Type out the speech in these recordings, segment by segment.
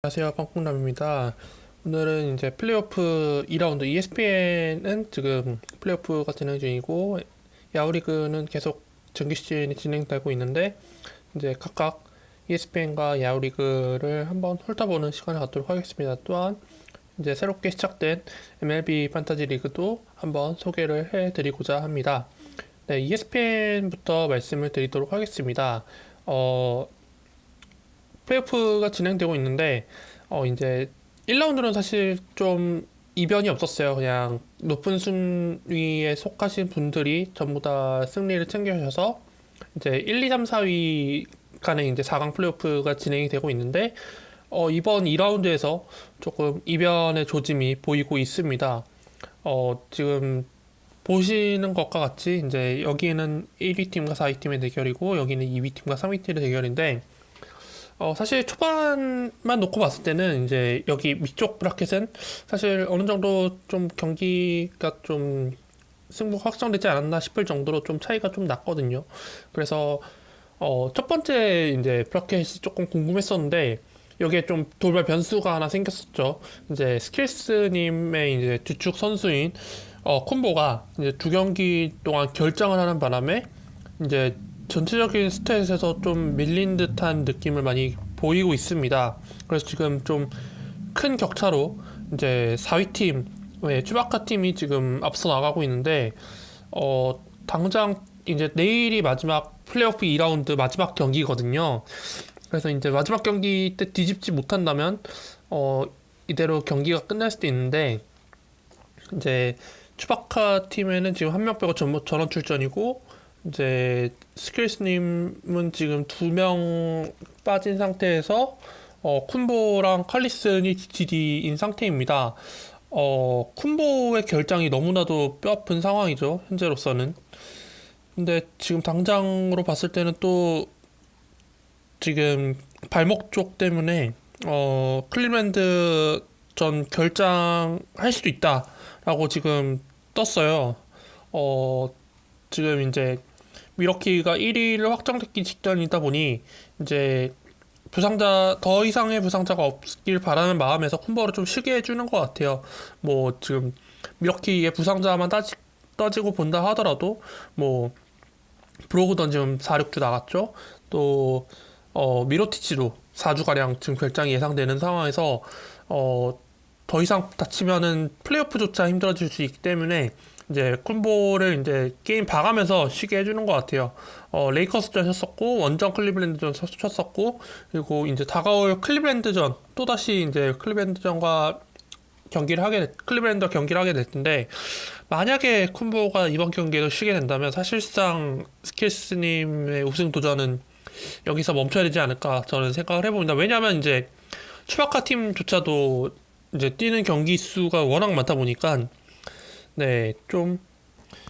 안녕하세요. 빵콩남입니다. 오늘은 이제 플레이오프 2라운드 ESPN은 지금 플레이오프가 진행 중이고 야구리그는 계속 정규 시즌이 진행되고 있는데 이제 각각 ESPN과 야구리그를 한번 훑어보는 시간을 갖도록 하겠습니다. 또한 이제 새롭게 시작된 MLB 판타지 리그도 한번 소개를 해드리고자 합니다. 네, ESPN부터 말씀을 드리도록 하겠습니다. 어, 플레이오프가 진행되고 있는데 어 이제 1라운드는 사실 좀 이변이 없었어요. 그냥 높은 순위에 속하신 분들이 전부 다 승리를 챙겨셔서 이제 1, 2, 3, 4위 간에 이제 4강 플레이오프가 진행이 되고 있는데 어 이번 2라운드에서 조금 이변의 조짐이 보이고 있습니다. 어 지금 보시는 것과 같이 이제 여기는 1위 팀과 4위 팀의 대결이고 여기는 2위 팀과 3위 팀의 대결인데 어, 사실 초반만 놓고 봤을 때는 이제 여기 위쪽 브라켓은 사실 어느 정도 좀 경기가 좀 승부 확정되지 않았나 싶을 정도로 좀 차이가 좀 났거든요. 그래서 어, 첫 번째 이제 브라켓이 조금 궁금했었는데 여기에 좀 돌발 변수가 하나 생겼었죠. 이제 스킬스님의 이제 주축 선수인 어, 콤보가 이제 두 경기 동안 결장을 하는 바람에 이제 전체적인 스탯에서 좀 밀린 듯한 느낌을 많이 보이고 있습니다. 그래서 지금 좀 큰 격차로 이제 4위 팀, 네, 쭈바카 팀이 지금 앞서 나가고 있는데, 어, 당장 이제 내일이 마지막 플레이오프 2라운드 마지막 경기거든요. 그래서 이제 마지막 경기 때 뒤집지 못한다면, 어, 이대로 경기가 끝날 수도 있는데, 이제 추바카 팀에는 지금 한 명 빼고 전, 전원 출전이고, 이제 스킬스님은 지금 두 명 빠진 상태에서 어, 쿤보랑 칼리슨이 GD인 상태입니다. 어, 쿤보의 결장이 너무나도 뼈아픈 상황이죠. 현재로서는. 근데 지금 당장으로 봤을 때는 또 지금 발목 쪽 때문에 어, 클리랜드 전 결장 할 수도 있다라고 지금 떴어요. 어, 지금 이제 미러키가 1위를 확정됐기 직전이다 보니 이제 부상자 더 이상의 부상자가 없길 바라는 마음에서 콤보를 좀 쉬게 해주는 것 같아요. 뭐 지금 미러키의 부상자만 따지, 따지고 본다 하더라도 뭐 브로그던 지금 4, 6주 나갔죠. 또 어, 미로티치도 4주 가량 지금 결장이 예상되는 상황에서 어, 더 이상 다치면은 플레이오프조차 힘들어질 수 있기 때문에 이제 콤보를 이제 게임 봐가면서 쉬게 해주는 것 같아요. 어, 레이커스전 했었고 원정 클리블랜드전 쳤었고 그리고 이제 다가올 클리블랜드전 또 다시 이제 클리블랜드전과 경기를 하게 됐, 클리블랜드와 경기를 하게 될 텐데 만약에 콤보가 이번 경기에도 쉬게 된다면 사실상 스킬스님의 우승 도전은 여기서 멈춰야 되지 않을까 저는 생각을 해봅니다. 왜냐하면 이제 추바카 팀조차도 이제 뛰는 경기 수가 워낙 많다 보니까 네, 좀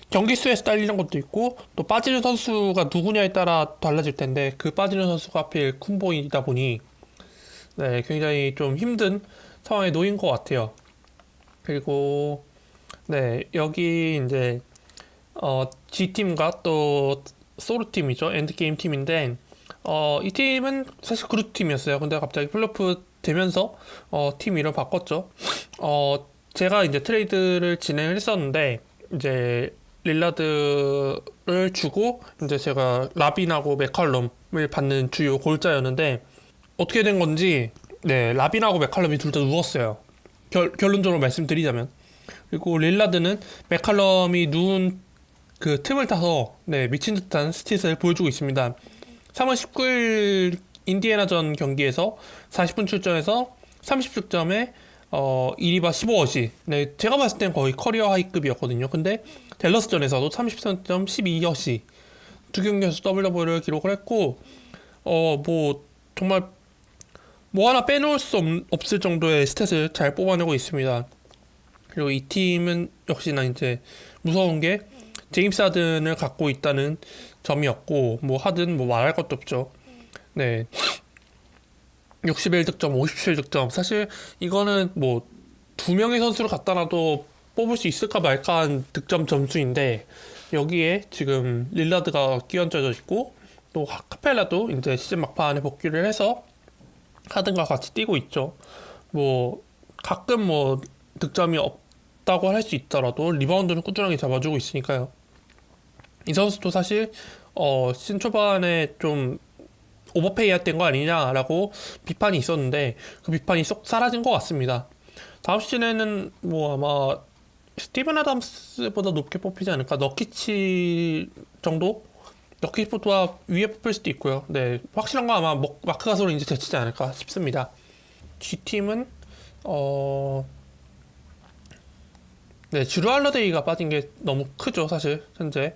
경기 수에서 딸리는 것도 있고 또 빠지는 선수가 누구냐에 따라 달라질 텐데 그 빠지는 선수가 하필 쿤보이다 보니 네, 굉장히 좀 힘든 상황에 놓인 것 같아요. 그리고 네, 여기 이제 어, G팀과 또 소르팀이죠. 엔드게임 팀인데 어, 이 팀은 사실 그룹 팀이었어요. 근데 갑자기 플레이오프 되면서 어, 팀 이름 바꿨죠. 어, 제가 이제 트레이드를 진행을 했었는데 이제 릴라드를 주고 이제 제가 라빈하고 맥컬럼을 받는 주요 골자였는데 어떻게 된 건지 네 라빈하고 맥컬럼이 둘 다 누웠어요. 결, 결론적으로 말씀드리자면 그리고 릴라드는 맥컬럼이 누운 그 틈을 타서 네 미친 듯한 스탯을 보여주고 있습니다. 3월 19일 인디애나전 경기에서 40분 출전해서 30득점에 어, 1위바 15어시. 네, 제가 봤을 땐 거의 커리어 하이급이었거든요. 근데 델러스전에서도 33점 12어시. 두 경기에서 WW를 기록을 했고, 어, 뭐, 정말, 뭐 하나 빼놓을 수 없, 없을 정도의 스탯을 잘 뽑아내고 있습니다. 그리고 이 팀은 역시나 이제 무서운 게 제임스 하든을 갖고 있다는 점이었고, 뭐 하든 뭐 말할 것도 없죠. 네. 61득점, 57득점. 사실 이거는 뭐 두 명의 선수를 갖다 놔도 뽑을 수 있을까 말까 한 득점 점수인데 여기에 지금 릴라드가 끼얹어져 있고 또 카펠라도 이제 시즌 막판에 복귀를 해서 하든가 같이 뛰고 있죠. 뭐 가끔 뭐 득점이 없다고 할 수 있더라도 리바운드는 꾸준하게 잡아주고 있으니까요. 이 선수도 사실 어 시즌 초반에 좀 오버페이 했던 거 아니냐라고 비판이 있었는데 그 비판이 쏙 사라진 것 같습니다. 다음 시즌에는 뭐 아마 스티븐 아담스보다 높게 뽑히지 않을까 너키치 정도 너키치보다 위에 뽑힐 수도 있고요. 네 확실한 건 아마 뭐- 마크 가솔이 이제 제치지 않을까 싶습니다. G 팀은 어 네, 주루 할러데이가 빠진 게 너무 크죠, 사실, 현재.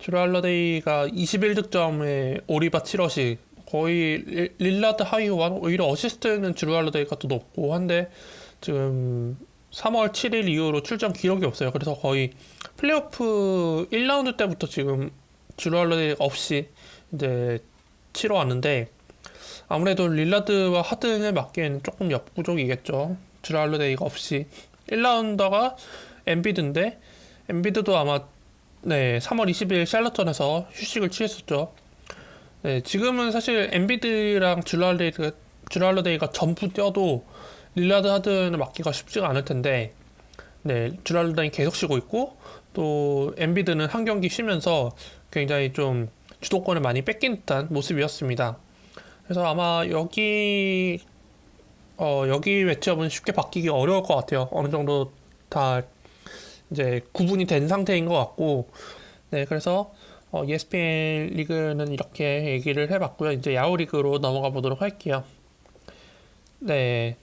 주루 할러데이가 21득점에 오리바 7어시, 거의 릴- 릴라드 하이원, 오히려 어시스트는 주루 할러데이가 더 높고 한데, 지금 3월 7일 이후로 출전 기록이 없어요. 그래서 거의 플레이오프 1라운드 때부터 지금 주루 할러데이 없이 이제 치러 왔는데, 아무래도 릴라드와 하든에 맞기에는 조금 역부족이겠죠. 주루 할러데이가 없이. 1라운더가 엔비드인데 엔비드도 아마 네 3월 20일 샬럿전에서 휴식을 취했었죠. 네 지금은 사실 엔비드랑 줄랄데이가 줄랄데이가 전부 뛰어도 릴라드 하든을 막기가 쉽지가 않을 텐데 네 줄랄데이 계속 쉬고 있고 또 엔비드는 한 경기 쉬면서 굉장히 좀 주도권을 많이 뺏긴 듯한 모습이었습니다. 그래서 아마 여기 어, 여기 매치업은 쉽게 바뀌기 어려울 것 같아요. 어느 정도 다 이제 구분이 된 상태인 것 같고, 네, 그래서 어, ESPN 리그는 이렇게 얘기를 해봤고요. 이제 야후 리그로 넘어가 보도록 할게요. 네,